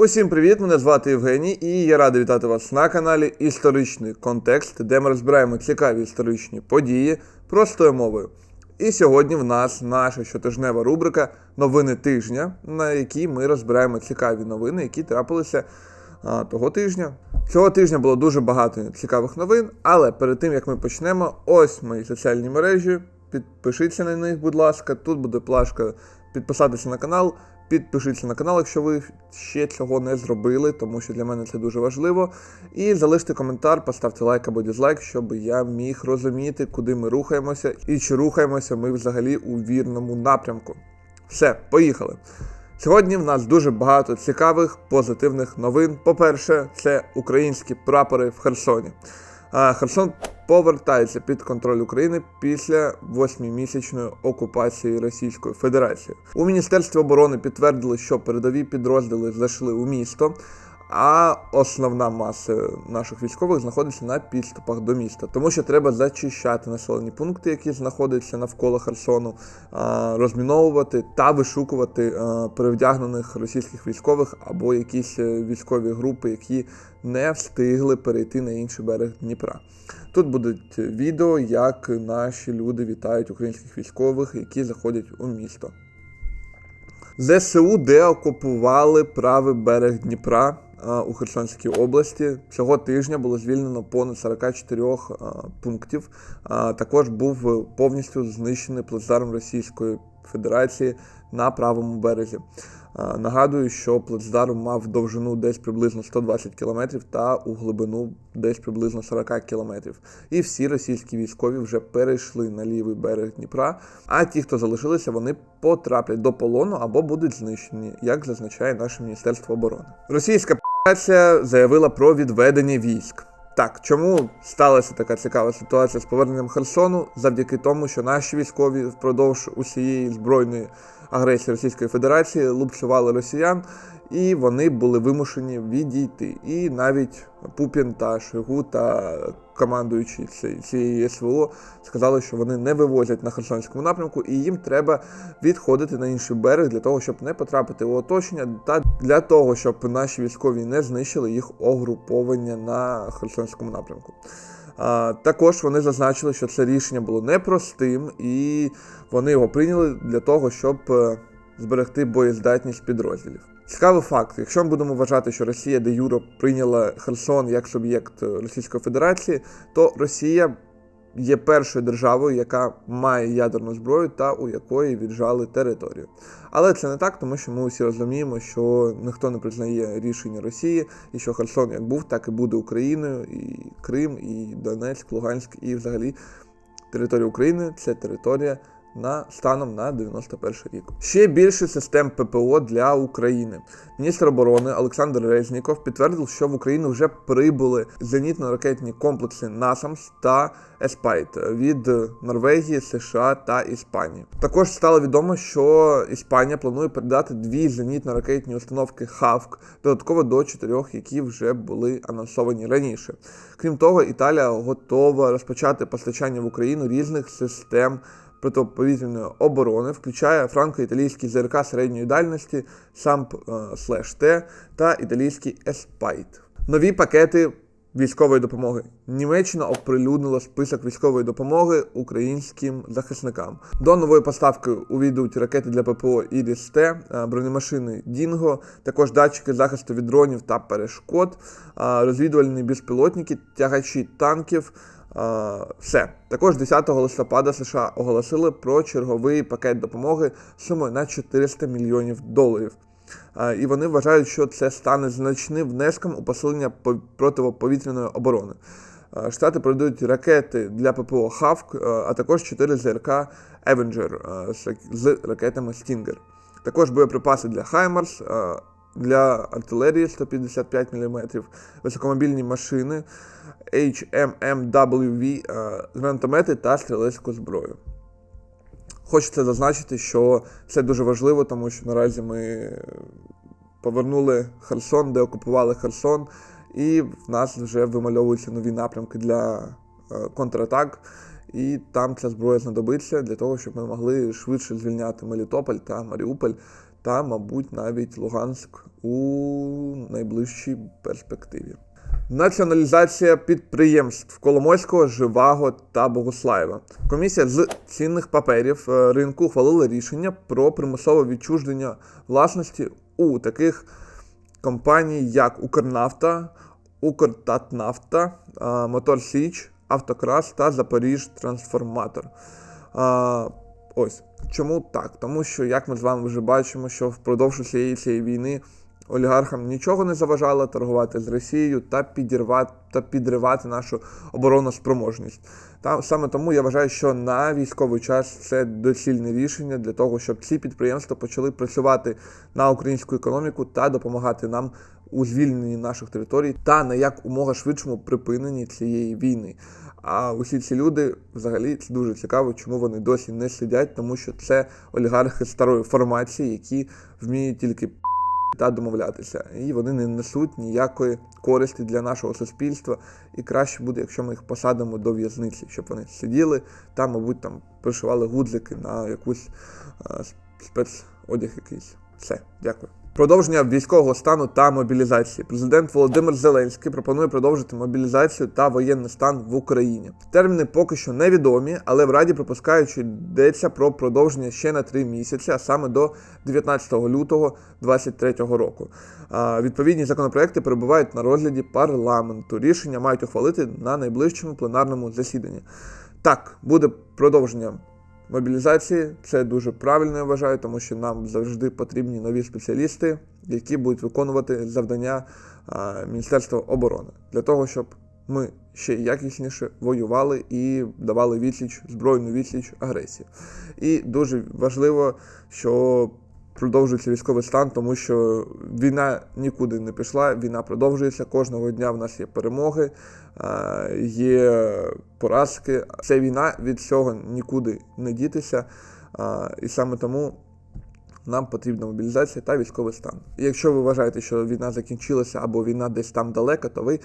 Усім привіт! Мене звати Євгеній, і я радий вітати вас на каналі Історичний контекст, де ми розбираємо цікаві історичні події простою мовою. І сьогодні в нас наша щотижнева рубрика Новини тижня, на якій ми розбираємо цікаві новини, які трапилися а, того тижня. Цього тижня було дуже багато цікавих новин, але перед тим як ми почнемо, ось мої соціальні мережі. Підпишіться на них, будь ласка. Тут буде плашка підписатися на канал. Підпишіться на канал, якщо ви ще цього не зробили, тому що для мене це дуже важливо. І залиште коментар, поставте лайк або дизлайк, щоб я міг розуміти, куди ми рухаємося і чи рухаємося ми взагалі у вірному напрямку. Все, поїхали. Сьогодні в нас дуже багато цікавих позитивних новин. По-перше, це українські прапори в Херсоні. Херсон повертається під контроль України після восьмимісячної окупації Російською Федерацією. У Міністерстві оборони підтвердили, що передові підрозділи зайшли у місто. А основна маса наших військових знаходиться на підступах до міста, тому що треба зачищати населені пункти, які знаходяться навколо Херсону, розміновувати та вишукувати перевдягнених російських військових або якісь е, військові групи, які не встигли перейти на інший берег Дніпра. Тут будуть відео, як наші люди вітають українських військових, які заходять у місто. ЗСУ деокупували правий берег Дніпра у Херсонській області. Цього тижня було звільнено понад 44 пунктів. А, також був повністю знищений плацдарм Російської Федерації на правому березі. Нагадую, що плацдарм мав довжину десь приблизно 120 км та у глибину десь приблизно 40 км. І всі російські військові вже перейшли на лівий берег Дніпра. А ті, хто залишилися, вони потраплять до полону або будуть знищені, як зазначає наше Міністерство оборони. Російська Федерація заявила про відведення військ. Так, чому сталася така цікава ситуація з поверненням Херсону? Завдяки тому, що наші військові впродовж усієї збройної агресії Російської Федерації лупцювали росіян, і вони були вимушені відійти. І навіть Пупін та Шойгу та командуючі цієї СВО сказали, що вони не вивозять на Херсонському напрямку, і їм треба відходити на інший берег для того, щоб не потрапити у оточення, та для того, щоб наші військові не знищили їх огруповання на Херсонському напрямку. Також вони зазначили, що це рішення було непростим, і вони його прийняли для того, щоб е, зберегти боєздатність підрозділів. Цікавий факт: якщо ми будемо вважати, що Росія де Юро прийняла Херсон як суб'єкт Російської Федерації, то Росія є першою державою, яка має ядерну зброю та у якої віджали територію. Але це не так, тому що ми усі розуміємо, що ніхто не признає рішення Росії, і що Херсон як був, так і буде Україною, і Крим, і Донецьк, Луганськ, і взагалі територія України це територія на станом на 91 рік. Ще більше систем ППО для України. Міністр оборони Олександр Резніков підтвердив, що в Україну вже прибули зенітно-ракетні комплекси NASAMS та Еспайт від Норвегії, США та Іспанії. Також стало відомо, що Іспанія планує передати дві зенітно-ракетні установки ХАВК, додатково до чотирьох, які вже були анонсовані раніше. Крім того, Італія готова розпочати постачання в Україну різних систем протиповітряної оборони, включає франко-італійський ЗРК середньої дальності САМП-Т та італійський Еспайт. Нові пакети військової допомоги. Німеччина оприлюднила список військової допомоги українським захисникам. До нової поставки увійдуть ракети для ППО Іріс-Т, бронемашини Дінго, також датчики захисту від дронів та перешкод, розвідувальні безпілотники, тягачі танків. Uh, все. Також 10 листопада США оголосили про черговий пакет допомоги сумою на 400 мільйонів доларів. І вони вважають, що це стане значним внеском у посилення протиповітряної оборони. Штати продають ракети для ППО Хавк, а також 4 ЗРК Avenger з ракетами Stinger. Також боєприпаси для Хаймарс, для артилерії 155 мм, високомобільні машини. HMMWV гранатомети та стрілецьку зброю. Хочеться зазначити, що це дуже важливо, тому що наразі ми повернули Херсон, де окупували Херсон, і в нас вже вимальовуються нові напрямки для контратак. І там ця зброя знадобиться для того, щоб ми могли швидше звільняти Мелітополь та Маріуполь, та, мабуть, навіть Луганськ у найближчій перспективі. Націоналізація підприємств Коломойського, Живаго та Богуслаєва. Комісія з цінних паперів е, ринку ухвалила рішення про примусове відчуження власності у таких компаній, як Укрнафта, Укртатнафта, е, Мотор Січ, Автокрас та Запоріж Трансформатор. Ось чому так? Тому що, як ми з вами вже бачимо, що впродовж усієї цієї війни олігархам нічого не заважало торгувати з Росією та підірвати та підривати нашу оборонну спроможність. Та саме тому я вважаю, що на військовий час це доцільне рішення для того, щоб ці підприємства почали працювати на українську економіку та допомагати нам у звільненні наших територій та на як умога швидшому припиненні цієї війни. А усі ці люди, взагалі, це дуже цікаво, чому вони досі не сидять, тому що це олігархи старої формації, які вміють тільки та домовлятися, і вони не несуть ніякої користі для нашого суспільства. І краще буде, якщо ми їх посадимо до в'язниці, щоб вони сиділи та, мабуть, там пришивали гудзики на якусь е, спецодяг якийсь. Все, дякую. Продовження військового стану та мобілізації. Президент Володимир Зеленський пропонує продовжити мобілізацію та воєнний стан в Україні. Терміни поки що невідомі, але в Раді припускають, що йдеться про продовження ще на три місяці, а саме до 19 лютого 2023 року. Відповідні законопроекти перебувають на розгляді парламенту. Рішення мають ухвалити на найближчому пленарному засіданні. Так, буде продовження мобілізації. Це дуже правильно я вважаю, тому що нам завжди потрібні нові спеціалісти, які будуть виконувати завдання Міністерства оборони для того, щоб ми ще якісніше воювали і давали відсіч, збройну відсіч агресії. І дуже важливо, що продовжується військовий стан, тому що війна нікуди не пішла, війна продовжується. Кожного дня в нас є перемоги, е, є поразки. Ця війна від цього нікуди не дітися. Е, І саме тому нам потрібна мобілізація та військовий стан. Якщо ви вважаєте, що війна закінчилася або війна десь там далека, то ви е,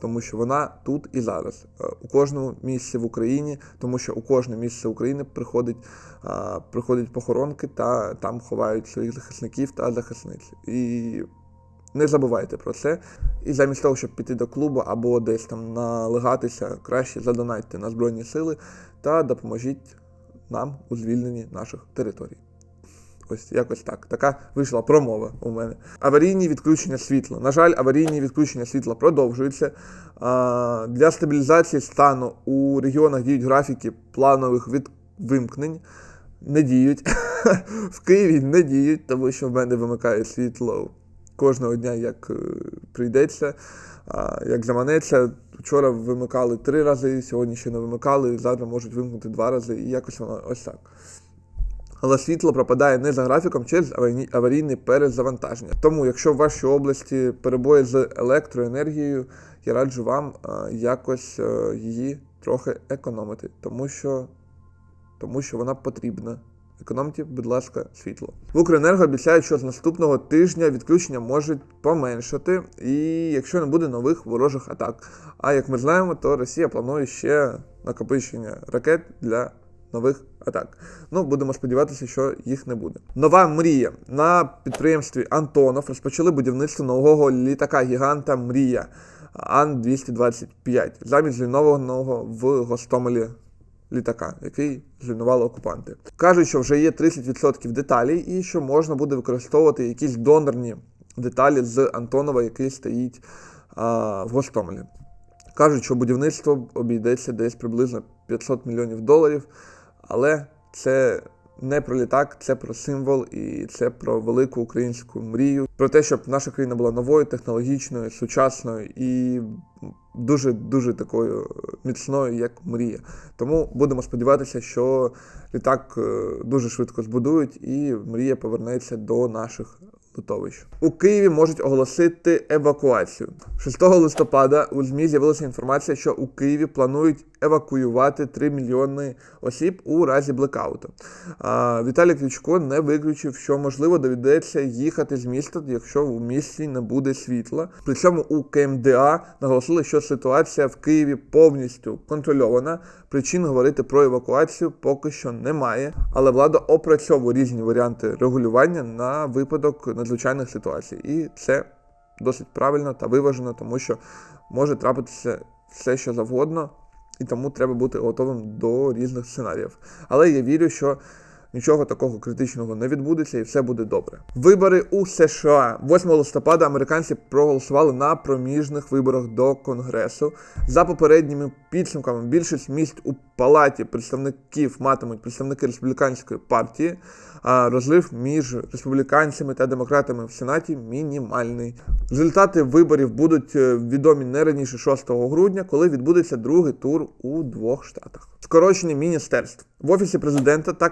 тому що вона тут і зараз, Е, у кожному місці в Україні, тому що у кожне місце України приходить, приходять похоронки та там ховають своїх захисників та захисниць. І не забувайте про це. І замість того, щоб піти до клубу або десь там налегатися, краще задонайте на Збройні Сили та допоможіть нам у звільненні наших територій. Ось якось так. Така вийшла промова у мене. Аварійні відключення світла. На жаль, аварійні відключення світла продовжуються. Для стабілізації стану у регіонах діють графіки планових відвимкнень. Не діють. В Києві не діють, тому що в мене вимикає світло кожного дня, як е, прийдеться, як заманеться. Вчора вимикали три рази, сьогодні ще не вимикали, завтра можуть вимкнути два рази, і якось воно ось так але світло пропадає не за графіком через аварійне перезавантаження. Тому, якщо в вашій області перебої з електроенергією, я раджу вам е, якось е, її трохи економити, тому що, тому що вона потрібна. Економте, будь ласка, світло. В Укренерго обіцяють, що з наступного тижня відключення можуть поменшати, і якщо не буде нових ворожих атак. А як ми знаємо, то Росія планує ще накопичення ракет для нових атак. Ну, будемо сподіватися, що їх не буде. Нова мрія на підприємстві Антонов розпочали будівництво нового літака гіганта Мрія Ан-225 замість зруйнованого в Гостомелі літака, який зруйнували окупанти. Кажуть, що вже є 30% деталей і що можна буде використовувати якісь донорні деталі з Антонова, який стоїть а, в Гостомелі. Кажуть, що будівництво обійдеться десь приблизно 500 мільйонів доларів, але це не про літак, це про символ і це про велику українську мрію, про те, щоб наша країна була новою, технологічною, сучасною і дуже дуже такою міцною, як мрія. Тому будемо сподіватися, що літак е, дуже швидко збудують і мрія повернеться до наших литовищ. У Києві можуть оголосити евакуацію. 6 листопада у ЗМІ з'явилася інформація, що у Києві планують евакуювати 3 мільйони осіб у разі блекауту. Віталій Кличко не виключив, що можливо доведеться їхати з міста, якщо у місті не буде світла. При цьому у КМДА наголосили, що ситуація в Києві повністю контрольована. Причин говорити про евакуацію поки що немає, але влада опрацьовує різні варіанти регулювання на випадок надзвичайних ситуацій. І це досить правильно та виважено, тому що може трапитися все, що завгодно, і тому треба бути готовим до різних сценаріїв. Але я вірю, що нічого такого критичного не відбудеться і все буде добре. Вибори у США 8 листопада американці проголосували на проміжних виборах до Конгресу. За попередніми підсумками, більшість місць у палаті представників матимуть представники республіканської партії. А розрив між республіканцями та демократами в Сенаті мінімальний. Результати виборів будуть е, відомі не раніше 6 грудня, коли відбудеться другий тур у двох штатах. Скорочення міністерств в офісі президента та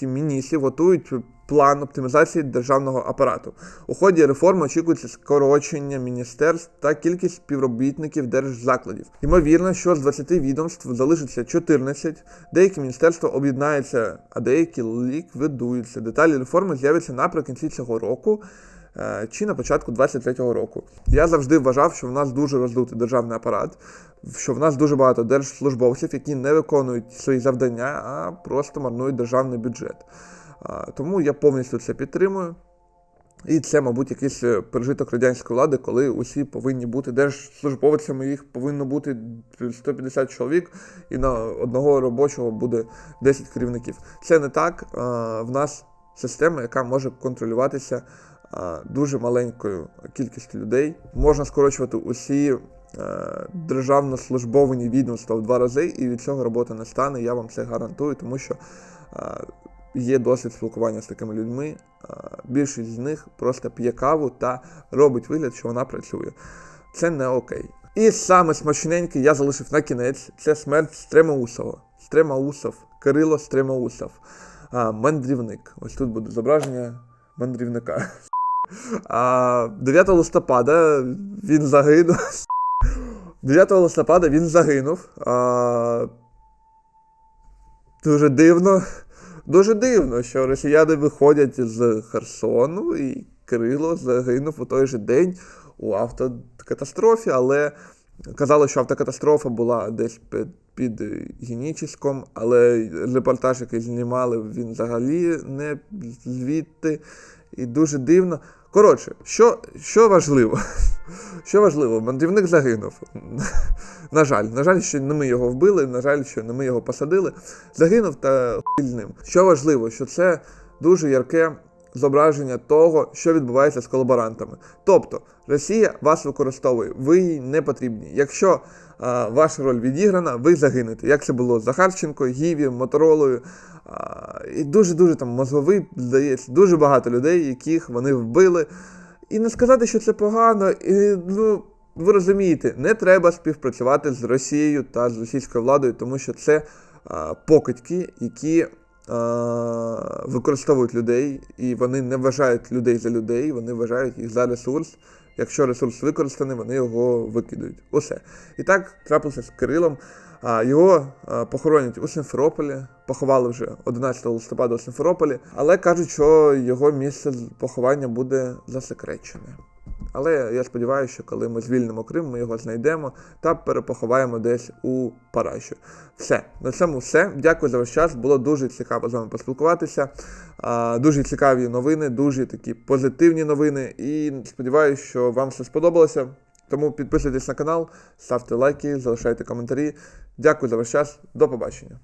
кабінеті міністрів готують план оптимізації державного апарату. У ході реформи очікується скорочення міністерств та кількість співробітників держзакладів. Ймовірно, що з 20 відомств залишиться 14, деякі міністерства об'єднаються, а деякі ліквідуються. Деталі реформи з'являться наприкінці цього року. Е, Чи на початку 23-го року я завжди вважав, що в нас дуже роздутий державний апарат, що в нас дуже багато держслужбовців, які не виконують свої завдання, а просто марнують державний бюджет. Тому я повністю це підтримую. І це, мабуть, якийсь е, пережиток радянської влади, коли усі повинні бути держслужбовцями, їх повинно бути 150 чоловік, і на одного робочого буде 10 керівників. Це не так. В нас система, яка може контролюватися дуже маленькою кількістю людей. Можна скорочувати усі е, державно службовані відомства в два рази, і від цього роботи не стане. Я вам це гарантую, тому що е, є досвід спілкування з такими людьми. Е, Більшість з них просто п'є каву та робить вигляд, що вона працює. Це не окей. І саме смачненький я залишив на кінець це смерть Стремоусова. Стремоусов, Кирило Стремоусов. А, мандрівник. Ось тут буде зображення мандрівника. А, 9 листопада він загинув. 9 листопада він загинув. А, дуже дивно. Дуже дивно, що росіяни виходять з Херсону, і Кирило загинув у той же день у автокатастрофі, але казали, що автокатастрофа була десь під, під Генічіском, але репортаж, який знімали, він взагалі не звідти. І дуже дивно. Коротше, що, що важливо? Що важливо, мандрівник загинув. На жаль, на жаль, що не ми його вбили, на жаль, що не ми його посадили. Загинув та хуй ним. Що важливо, що це дуже ярке зображення того, що відбувається з колаборантами. Тобто, Росія вас використовує, ви їй не потрібні. Якщо а, ваша роль відіграна, ви загинете. Як це було з Захарченко, Гіві, Моторолою. А, і дуже-дуже там мозговий, здається, дуже багато людей, яких вони вбили. І не сказати, що це погано, і, ну, ви розумієте, не треба співпрацювати з Росією та з російською владою, тому що це а, покидьки, які використовують людей, і вони не вважають людей за людей, вони вважають їх за ресурс. Якщо ресурс використаний, вони його викидають. Усе. І так трапилося з Кирилом. Його похоронять у Симферополі, поховали вже 11 листопада у Симферополі, але кажуть, що його місце поховання буде засекречене. Але я сподіваюся, що коли ми звільнимо Крим, ми його знайдемо та перепоховаємо десь у Параші. Все, на цьому все. Дякую за ваш час. Було дуже цікаво з вами поспілкуватися. Дуже цікаві новини, дуже такі позитивні новини. І сподіваюся, що вам все сподобалося. Тому підписуйтесь на канал, ставте лайки, залишайте коментарі. Дякую за ваш час. До побачення.